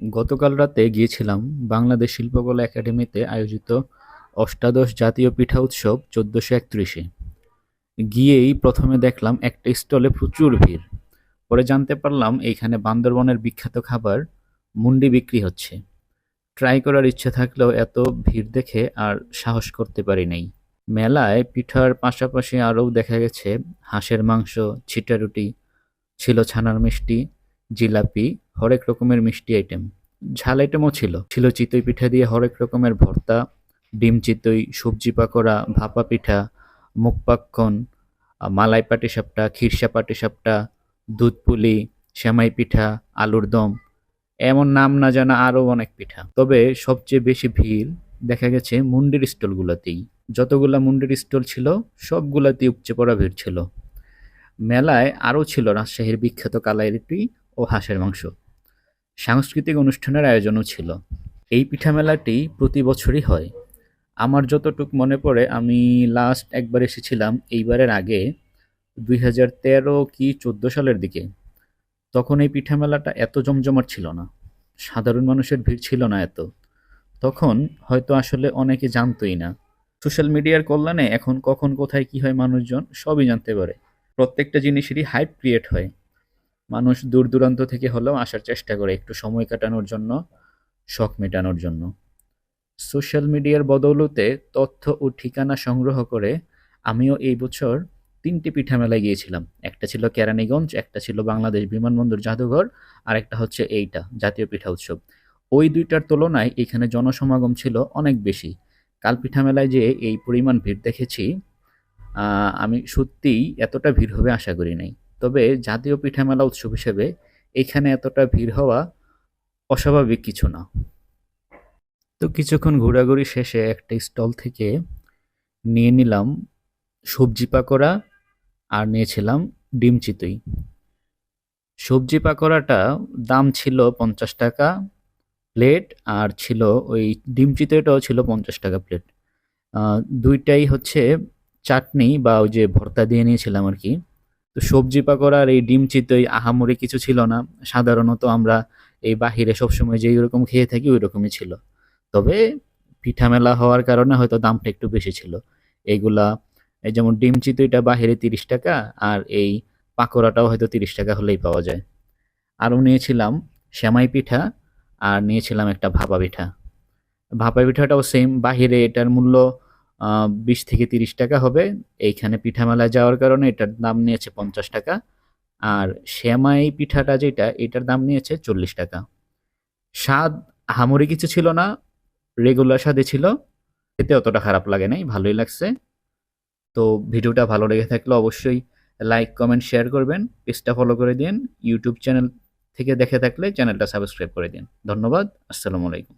গতকাল রাতে গিয়েছিলাম বাংলাদেশ শিল্পকলা একাডেমিতে আয়োজিত অষ্টাদশ জাতীয় পিঠা উৎসব চোদ্দোশো একত্রিশে। গিয়েই প্রথমে দেখলাম একটা স্টলে প্রচুর ভিড়। পরে জানতে পারলাম এইখানে বান্দরবনের বিখ্যাত খাবার মুন্ডি বিক্রি হচ্ছে। ট্রাই করার ইচ্ছে থাকলেও এত ভিড় দেখে আর সাহস করতে পারি নাই। মেলায় পিঠার পাশাপাশি আরও দেখা গেছে হাঁসের মাংস ছিটারুটি ছিল ছানার মিষ্টি, জিলাপি হরেক রকমের মিষ্টি আইটেম ঝাল আইটেমও ছিল। ছিল চিতই পিঠা দিয়ে হরেক রকমের ভর্তা, ডিম চিতই, সবজি পাকোড়া, ভাপা পিঠা মুখপাক্ষণ মালাই পাটিসাপটা খিরসা পাটিসাপটা, দুধ পুলি, সেমাই পিঠা, আলুর দম, এমন নাম না জানা আরও অনেক পিঠা। তবে সবচেয়ে বেশি ভিড় দেখা গেছে মুন্ডির স্টলগুলোতেই। যতগুলা মুন্ডির স্টল ছিল, সবগুলাতেই উপচে পড়া ভিড় ছিল। মেলায় আরও ছিল রাজশাহীর বিখ্যাত কালাই রুটি ও হাঁসের মাংস। সাংস্কৃতিক অনুষ্ঠানের আয়োজনও ছিল। এই পিঠা মেলাটি প্রতি বছরই হয়। আমার যতটুক মনে পড়ে, আমি লাস্ট একবার এসেছিলাম এইবারের আগে, দুই হাজার তেরো কি চোদ্দ সালের দিকে। তখন এই পিঠা মেলাটা এত জমজমাট ছিল না। সাধারণ মানুষের ভিড় ছিল না এত। তখন হয়তো আসলে অনেকে জানতোই না। সোশ্যাল মিডিয়ার কল্যাণে এখন কখন কোথায় কি হয় মানুষজন সবই জানতে পারে। প্রত্যেকটা জিনিসেরই হাইপ ক্রিয়েট হয়। মানুষ দূর দূরান্ত থেকে হলেও আসার চেষ্টা করে, একটু সময় কাটানোর জন্য, শখ মেটানোর জন্য। সোশ্যাল মিডিয়ার বদৌলতে তথ্য ও ঠিকানা সংগ্রহ করে আমিও এই বছর তিনটি পিঠা মেলায় গিয়েছিলাম। একটা ছিল কেরানীগঞ্জ, একটা ছিল বাংলাদেশ বিমানবন্দর জাদুঘর আর একটা হচ্ছে এইটা, জাতীয় পিঠা উৎসব। ওই দুইটার তুলনায় এখানে জনসমাগম ছিল অনেক বেশি। কাল পিঠা মেলায় যে এই পরিমাণ ভিড় দেখেছি আমি সত্যিই এতটা ভিড় হবে আশা করি নাই। তবে জাতীয় পিঠা মেলা উৎসব হিসেবে এখানে এতটা ভিড় হওয়া অস্বাভাবিক কিছু না। তো কিছুক্ষণ ঘোরাঘুরি শেষে একটা স্টল থেকে নিয়ে নিলাম সবজি পাকোড়া আর নিয়েছিলাম ডিম চিতই। সবজি পাকোড়াটা দাম ছিল পঞ্চাশ টাকা প্লেট আর ছিল ওই ডিম চিতইটাও ছিল পঞ্চাশ টাকা প্লেট। দুইটাই হচ্ছে চাটনি বা ওই যে ভর্তা দিয়ে নিয়েছিলাম আর কি। সবজি পাকোড়া আর এই ডিম চিতই আহামরি কিছু ছিল না। সাধারণত আমরা এই বাহিরে সবসময় যেই রকম খেয়ে থাকি, ওই রকমই ছিল। তবে পিঠা মেলা হওয়ার কারণে হয়তো দামটা একটু বেশি ছিল। এইগুলা, এই যেমন ডিম চিতইটা বাহিরে তিরিশ টাকা আর এই পাকোড়াটাও হয়তো তিরিশ টাকা হলেই পাওয়া যায়। আরও নিয়েছিলাম সেমাই পিঠা আর নিয়েছিলাম একটা ভাপা পিঠা। ভাপা পিঠাটাও সেম বাহিরে এটার মূল্য বিশ থেকে তিরিশ টাকা হবে। এইখানে পিঠা মেলায় যাওয়ার কারণে এটার দাম নিয়েছে পঞ্চাশ টাকা। আর সেমাই পিঠাটা যেটা, এটার দাম নিয়েছে চল্লিশ টাকা। স্বাদ আহামরি কিছু ছিল না রেগুলার স্বাদে ছিল। এতে অতটা খারাপ লাগে নাই, ভালোই লাগছে। তো ভিডিওটা ভালো লেগে থাকলে অবশ্যই লাইক কমেন্ট শেয়ার করবেন। পেজটা ফলো করে দিন। ইউটিউব চ্যানেল থেকে দেখে থাকলে চ্যানেলটা সাবস্ক্রাইব করে দিন। ধন্যবাদ, আসসালামু আলাইকুম।